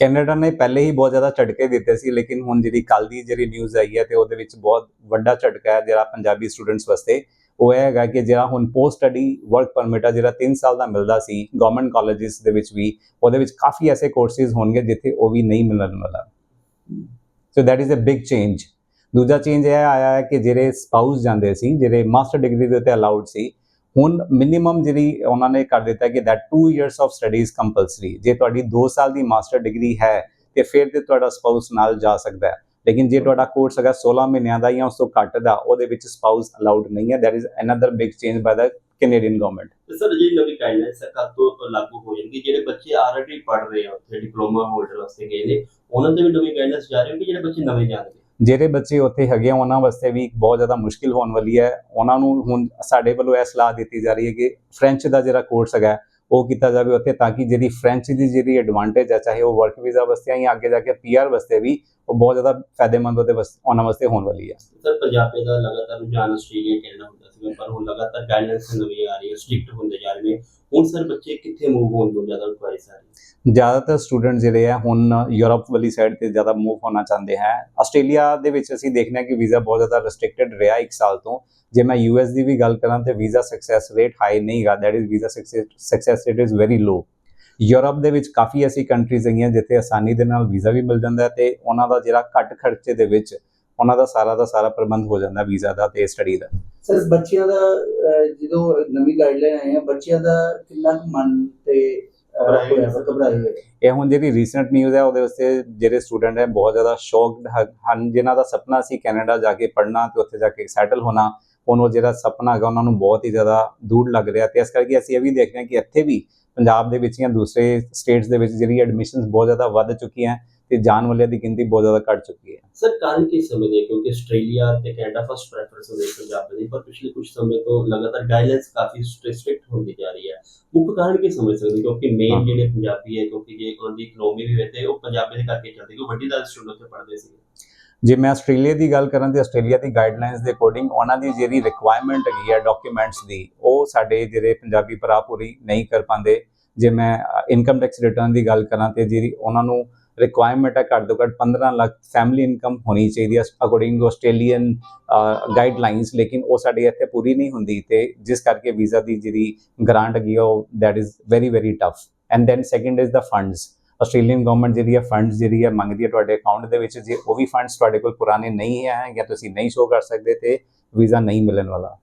Canada ਨੇ ਪਹਿਲੇ ਹੀ ਬਹੁਤ ਜ਼ਿਆਦਾ ਝਟਕੇ ਦਿੱਤੇ ਸੀ, ਲੇਕਿਨ ਹੁਣ ਜਿਹੜੀ ਕੱਲ ਦੀ ਜਿਹੜੀ ਨਿਊਜ਼ ਆਈ ਹੈ ਤੇ ਉਹਦੇ ਵਿੱਚ ਬਹੁਤ ਵੱਡਾ ਝਟਕਾ ਹੈ ਜਿਹੜਾ ਪੰਜਾਬੀ ਸਟੂਡੈਂਟਸ ਵਾਸਤੇ। ਉਹ ਇਹ ਹੈਗਾ ਕਿ ਜਿਹੜਾ ਹੁਣ ਪੋਸਟ ਸਟੱਡੀ ਵਰਕ ਪਰਮਿਟ ਆ, ਜਿਹੜਾ 3 ਸਾਲ ਦਾ ਮਿਲਦਾ ਸੀ ਗਵਰਨਮੈਂਟ ਕਾਲਜਿਸ ਦੇ ਵਿੱਚ ਵੀ, ਉਹਦੇ ਵਿੱਚ ਕਾਫੀ ਐਸੇ ਕੋਰਸਿਸ ਹੋਣਗੇ ਜਿੱਥੇ ਉਹ ਵੀ ਨਹੀਂ ਮਿਲਣ ਵਾਲਾ। So that is a big change ਦੂਜਾ ਚੇਂਜ ਇਹ ਆਇਆ ਹੈ ਕਿ ਜਿਹੜੇ ਸਪਾਊਸ ਜਾਂਦੇ ਸੀ, ਜਿਹੜੇ ਮਾਸਟਰ ਡਿਗਰੀ ਦੇ ਉੱਤੇ ਅਲਾਉਡ ਸੀ ਹੁਣ ਮਿਨੀਮਮ ਜਿਹੜੀ ਉਹਨਾਂ ਨੇ ਕਰ ਦਿੱਤਾ ਕਿ that 2 years of study is ਜੇ ਤੁਹਾਡੀ 2 ਸਾਲ ਦੀ ਮਾਸਟਰ ਡਿਗਰੀ ਹੈ, ਤੇ ਫਿਰ ਤੇ ਤੁਹਾਡਾ ਸਪਾਊਸ ਨਾਲ ਜਾ ਸਕਦਾ ਹੈ। ਲੇਕਿਨ ਜੇ ਤੁਹਾਡਾ ਕੋਰਸ ਹੈਗਾ 16 ਮਹੀਨਿਆਂ ਦਾ ਜਾਂ ਉਸ ਤੋਂ ਘੱਟ ਦਾ, ਉਹਦੇ ਵਿੱਚ ਸਪਾਊਸ ਅਲਾਉਡ ਨਹੀਂ ਹੈ। That is another big change by the Canadian government sir ਜਿਹੜੀ ਨਵੀਂ ਗਾਈਡਲਾਈਨ ਸਰਕਾਰ ਤੋਂ ਲਾਗੂ ਹੋ ਜਾਣਗੀ, ਜਿਹੜੇ ਬੱਚੇ ਆਲਰੇਡੀ ਪੜ੍ਹ ਰਹੇ ਆ, ਉੱਥੇ ਡਿਪਲੋਮਾ ਹੋਲਡਰ ਵਾਸਤੇ ਗਏ ਨੇ, ਉਹਨਾਂ ਤੇ ਵੀ ਨਵੀਂ ਗਾਈਡਲਾਈਨਸ ਜਾ ਰਹੀ ਹੈ ਜਿਹੜੇ ਬੱਚੇ ਨਵੇਂ ਜਾਣਗੇ? ਜਿਹੜੇ ਬੱਚੇ ਉੱਥੇ ਹੈਗੇ ਉਹਨਾਂ ਵਾਸਤੇ ਵੀ ਬਹੁਤ ਜ਼ਿਆਦਾ ਮੁਸ਼ਕਿਲ ਹੋਣ ਵਾਲੀ ਹੈ। ਉਹਨਾਂ ਨੂੰ ਹੁਣ ਸਾਡੇ ਵੱਲੋਂ ਇਹ ਸਲਾਹ ਦਿੱਤੀ ਜਾ ਰਹੀ ਹੈ ਕਿ ਫ੍ਰੈਂਚ ਦਾ ਜਿਹੜਾ ਕੋਰਸ ਹੈਗਾ, ਉਹ ਕੀਤਾ ਜਾਵੇ ਉੱਥੇ ਤਾਂ ਕਿ ਜਿਹੜੀ ਫ੍ਰੈਂਚ ਦੀ ਜਿਹੜੀ ਐਡਵਾਂਟੇਜ ਹੈ, ਚਾਹੇ ਉਹ ਵਰਕ ਵੀਜ਼ਾ ਵਾਸਤੇ ਜਾਂ ਅੱਗੇ ਜਾ ਕੇ ਪੀਆਰ ਵਾਸਤੇ ਵੀ, ਉਹ ਬਹੁਤ ਜ਼ਿਆਦਾ ਫਾਇਦੇਮੰਦ ਉਹਦੇ ਵਾਸਤੇ ਉਹਨਾਂ ਵਾਸਤੇ ਹੋਣ ਵਾਲੀ ਹੈ। ਸਰ ਪੰਜਾਬੀ ਦਾ ਲਗਾਤਾਰ ਰੁਝਾਨ ਆਸਟ੍ਰੇਲੀਆ, ਕੈਨੇਡਾ ਹੁੰਦਾ ਸੀ ਪਰ ਹੁਣ ਲਗਾਤਾਰ ਗਾਈਡਲਾਈਨਸ ਨਵੀਂ ਆ ਰਹੀ ਹੈ ਸਟ੍ਰਿਕਟ ਹੁੰਦੇ ਜਾ ਰਹੇ ਨੇ। ਹੁਣ ਸਰ ਬੱਚੇ ਕਿੱਥੇ ਮੂਵ ਹੋਣ ਤੋਂ ਜ਼ਿਆਦਾ ਰਿਕੁਆਇਰਸ ਆ ਜ਼ਿਆਦਾਤਰ ਸਟੂਡੈਂਟ ਜਿਹੜੇ ਆ, ਹੁਣ ਯੂਰਪ ਵਾਲੀ ਸਾਈਡ ਤੇ ਜ਼ਿਆਦਾ ਮੂਵ ਹੋਣਾ ਚਾਹੁੰਦੇ ਹੈ। ਆਸਟ੍ਰੇਲੀਆ ਦੇ ਵਿੱਚ ਅਸੀਂ ਦੇਖਦੇ ਕਿ ਵੀਜ਼ਾ ਬਹੁਤ ਜ਼ਿਆਦਾ ਰੈਸਟ੍ਰਿਕਟਡ ਰਿਹਾ ਇੱਕ ਸਾਲ ਤੋਂ। ਜੇ ਮੈਂ ਯੂਐਸ ਦੀ ਵੀ ਗੱਲ ਕਰਾਂ ਤੇ ਵੀਜ਼ਾ ਸਕਸੈਸ ਰੇਟ ਹਾਈ ਨਹੀਂ ਗਾ that is visa success rate is very low Europe ਦੇ ਵਿੱਚ ਕਾਫੀ ਐਸੀ ਕੰਟਰੀਜ਼ ਹੈਗੀਆਂ ਜਿੱਥੇ ਆਸਾਨੀ ਦੇ ਨਾਲ ਵੀਜ਼ਾ ਵੀ ਮਿਲ ਜਾਂਦਾ ਤੇ ਉਹਨਾਂ ਦਾ ਜਿਹੜਾ ਘੱਟ ਖਰਚੇ ਦੇ ਵਿੱਚ ਉਹਨਾਂ ਦਾ ਸਾਰਾ ਦਾ ਸਾਰਾ ਪ੍ਰਬੰਧ ਹੋ ਜਾਂਦਾ ਵੀਜ਼ਾ ਦਾ ਤੇ ਸਟੱਡੀ ਦਾ। ਸਰ ਬੱਚਿਆਂ ਦਾ ਅਹ, ਜਦੋਂ ਨਵੀਂ ਗਾਈਡਲਾਈਨ ਆਈ ਹੈ ਬੱਚਿਆਂ ਦਾ ਕਿੰਨਾ ਕੁ ਮਨ ਤੇ ਅਹ, ਹੋਇਆ ਇਹ ਹੁਣ ਜਿਹੜੀ ਰੀਸੈਂਟ ਨਿਊਜ਼ ਹੈ ਉਹਦੇ ਵਾਸਤੇ ਜਿਹੜੇ ਸਟੂਡੈਂਟ ਹੈ ਬਹੁਤ ਜ਼ਿਆਦਾ ਸ਼ੌਕਡ ਹਨ। ਜਿਨ੍ਹਾਂ ਦਾ ਸੁਪਨਾ ਸੀ ਕੈਨੇਡਾ ਜਾ ਕੇ ਪੜ੍ਹਨਾ ਤੇ ਉੱਥੇ ਜਾ ਕੇ ਸੈਟਲ ਹੋਣਾ ਹੁਣ ਉਹ ਜਿਹੜਾ ਸੁਪਨਾ ਹੈਗਾ ਉਹਨਾਂ ਨੂੰ ਬਹੁਤ ਹੀ ਜ਼ਿਆਦਾ ਦੂਰ ਲੱਗ ਰਿਹਾ। ਤੇ ਇਸ ਕਰਕੇ ਅਸੀਂ ਇਹ ਵੀ ਦੇਖ ਰਹੇ ਹਾਂ ਕਿ ਇੱਥੇ ਵੀ ਪੰਜਾਬ ਦੇ ਵਿੱਚ ਜਾਂ ਦੂਸਰੇ ਸਟੇਟਸ ਦੇ ਵਿੱਚ ਜਿਹੜੀ ਐਡਮਿਸ਼ਨਸ ਬਹੁਤ ਜ਼ਿਆਦਾ ਵੱਧ ਚੁੱਕੀਆਂ। ਤੇ ਜਾਣ ਵਾਲਿਆਂ ਦੀ ਗਿਣਤੀ ਬਹੁਤ ਜ਼ਿਆਦਾ ਘਟ ਚੁੱਕੀ ਹੈ। ਸਰ ਕਾਰਨ ਕੀ ਸਮਝਦੇ ਕਿਉਂਕਿ ਆਸਟ੍ਰੇਲੀਆ ਤੇ ਕੈਨੇਡਾ ਫਸਟ ਪ੍ਰੈਫਰੈਂਸ ਹੈ ਪੰਜਾਬ ਦੀ ਪਰ ਪਿਛਲੇ ਕੁਝ ਸਮੇਂ ਤੋਂ ਲਗਾਤਾਰ ਗਾਈਡਲਾਈਨਸ ਕਾਫੀ ਸਟ੍ਰਿਕਟ ਹੁੰਦੀ ਜਾ ਰਹੀ ਹੈ। ਮੁੱਖ ਕਾਰਨ ਕੀ ਸਮਝ ਸਕਦੇ ਕਿਉਂਕਿ। ਮੇਨ ਜਿਹੜੇ ਪੰਜਾਬੀ ਹੈ ਕਿਉਂਕਿ ਜੇ ਉਹਨਾਂ ਦੀ ਇਕਨੋਮੀ ਵੀ ਹੋਵੇ ਤੇ ਉਹ ਪੰਜਾਬੀ ਦੇ ਕਰਕੇ ਚੱਲਦੀ ਕਿਉਂਕਿ ਵੱਡੀ ਦਾਦ ਸਟੂਡੈਂਟ ਉੱਥੇ ਪੜ੍ਹਦੇ ਸੀ ਜੇ ਮੈਂ ਆਸਟ੍ਰੇਲੀਆ ਦੀ ਗੱਲ ਕਰਾਂ ਤੇ ਆਸਟ੍ਰੇਲੀਆ ਦੀ ਗਾਈਡਲਾਈਨਸ ਦੇ ਅਕੋਰਡਿੰਗ ਉਹਨਾਂ ਦੀ ਜਿਹੜੀ ਰਿਕੁਆਇਰਮੈਂਟ ਹੈਗੀ ਹੈ ਡਾਕੂਮੈਂਟਸ ਦੀ ਉਹ ਸਾਡੇ ਜਿਹੜੇ ਪੰਜਾਬੀ ਭਰਾ ਪੂਰੀ ਨਹੀਂ ਕਰ ਪਾਉਂਦੇ। ਜੇ ਮੈਂ ਇਨਕਮ ਟੈਕਸ ਰਿਟਰਨ ਦੀ ਗੱਲ ਕਰਾਂ ਤੇ ਜਿਹੜੀ ਉਹਨਾਂ ਨੂੰ ਰਿਕੁਆਇਰਮੈਂਟ ਹੈ ਘੱਟ ਤੋਂ ਘੱਟ 15 ਲੱਖ ਫੈਮਿਲੀ ਇਨਕਮ ਹੋਣੀ ਚਾਹੀਦੀ ਹੈ। ਅਕੋਰਡਿੰਗ ਟੂ ਆਸਟ੍ਰੇਲੀਅਨ ਗਾਈਡਲਾਈਨਸ ਲੇਕਿਨ ਉਹ ਸਾਡੇ ਇੱਥੇ ਪੂਰੀ ਨਹੀਂ ਹੁੰਦੀ ਤੇ ਜਿਸ ਕਰਕੇ ਵੀਜ਼ਾ ਦੀ ਜਿਹੜੀ ਗ੍ਰਾਂਟ ਹੈਗੀ ਆ, ਉਹ that is very very tough and then second is the funds Australian government ਜਿਹੜੀ ਹੈ ਫੰਡਸ ਜਿਹੜੀ ਹੈ ਮੰਗਦੀ ਹੈ ਤੁਹਾਡੇ ਅਕਾਊਂਟ ਦੇ ਵਿੱਚ ਜੇ ਉਹ ਵੀ ਫੰਡਸ ਤੁਹਾਡੇ ਕੋਲ ਪੁਰਾਣੇ ਨਹੀਂ ਹੈ ਜਾਂ ਤੁਸੀਂ ਨਹੀਂ ਸ਼ੋ ਕਰ ਸਕਦੇ ਤੇ ਵੀਜ਼ਾ ਨਹੀਂ ਮਿਲਣ ਵਾਲਾ।